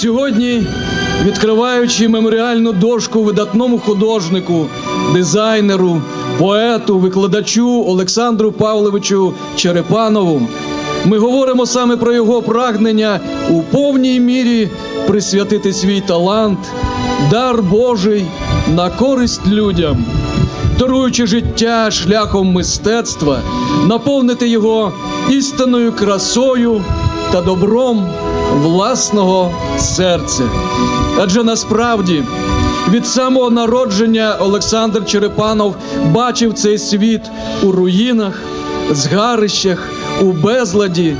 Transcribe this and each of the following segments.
Сьогодні, відкриваючи меморіальну дошку видатному художнику, дизайнеру, поету, викладачу Олександру Павловичу Черепанову, ми говоримо саме про його прагнення у повній мірі присвятити свій талант, дар Божий на користь людям, даруючи життя шляхом мистецтва, наповнити його істинною красою та добром власного серця. Адже насправді від самого народження Олександр Черепанов бачив цей світ у руїнах, згарищах, у безладі.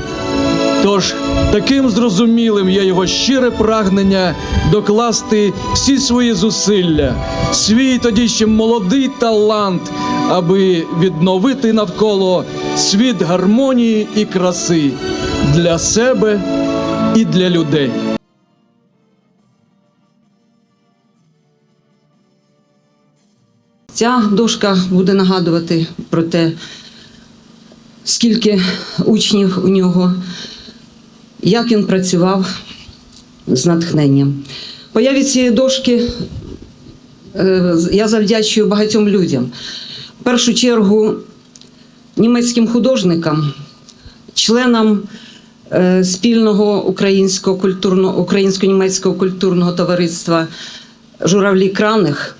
Тож таким зрозумілим є його щире прагнення докласти всі свої зусилля, свій тоді ще молодий талант, аби відновити навколо світ гармонії і краси для себе і для людей. Ця дошка буде нагадувати про те, скільки учнів у нього, як він працював з натхненням. Появі цієї дошки е, я завдячую багатьом людям. В першу чергу німецьким художникам, членам спільного українського культурного українсько-німецького культурного товариства Журавлі Краних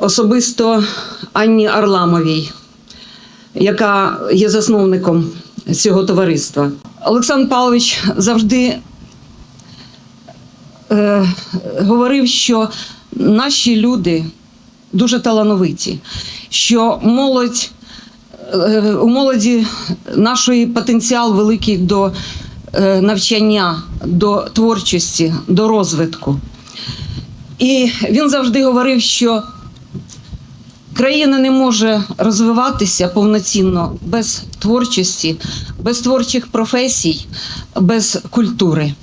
особисто Анні Арламовій, яка є засновником цього товариства. Олександр Павлович завжди е, говорив, що наші люди дуже талановиті, що молодь е, у молоді нашої потенціал великий до е, навчання, до творчості, до розвитку. І він завжди говорив, що країна не може розвиватися повноцінно без творчості, без творчих професій, без культури.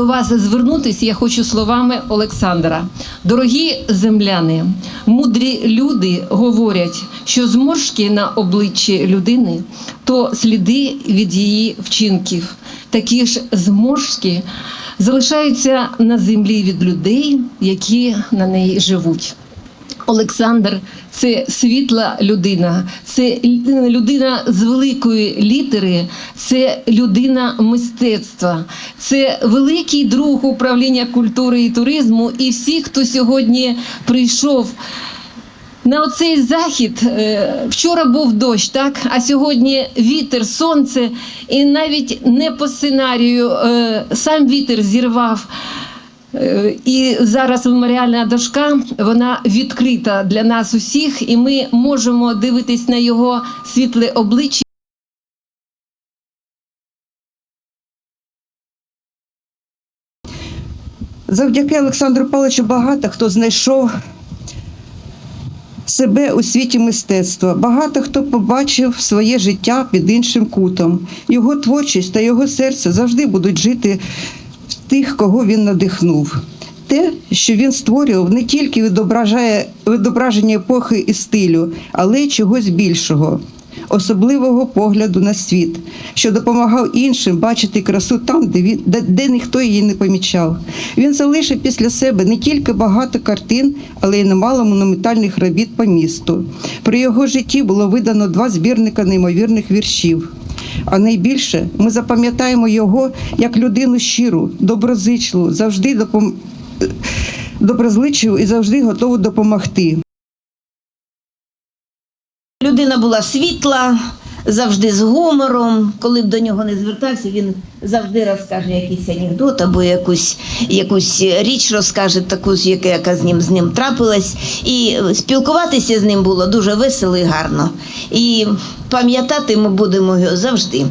До вас звернутися я хочу словами Олександра. Дорогі земляни, мудрі люди говорять, що зморшки на обличчі людини то сліди від її вчинків. Такі ж зморшки залишаються на землі від людей, які на неї живуть. Олександр це світла людина, це людина з великої літери, це людина мистецтва, це великий друг управління культури і туризму. І всі, хто сьогодні прийшов на оцей захід, е, вчора був дощ, так а сьогодні вітер, сонце, і навіть не по сценарію е, сам вітер зірвав. І зараз меморіальна дошка вона відкрита для нас усіх, і ми можемо дивитись на його світле обличчя. Завдяки Олександру Павловичу багато хто знайшов себе у світі мистецтва. Багато хто побачив своє життя під іншим кутом. Його творчість та його серце завжди будуть жити тих, кого він надихнув. Те, що він створював, не тільки відображає відображення епохи і стилю, але й чогось більшого, особливого погляду на світ, що допомагав іншим бачити красу там, де, він, де, де ніхто її не помічав. Він залишив після себе не тільки багато картин, але й немало монументальних робіт по місту. При його житті було видано два збірника неймовірних віршів. А найбільше ми запам'ятаємо його як людину щиру, доброзичливу, завжди допом... доброзичливу і завжди готову допомогти. Людина була світла, завжди з гумором. Коли б до нього не звертався, він завжди розкаже якийсь анекдот або якусь, якусь річ розкаже, таку, яка, яка з ним з ним трапилась. І спілкуватися з ним було дуже весело і гарно. І пам'ятати ми будемо його завжди.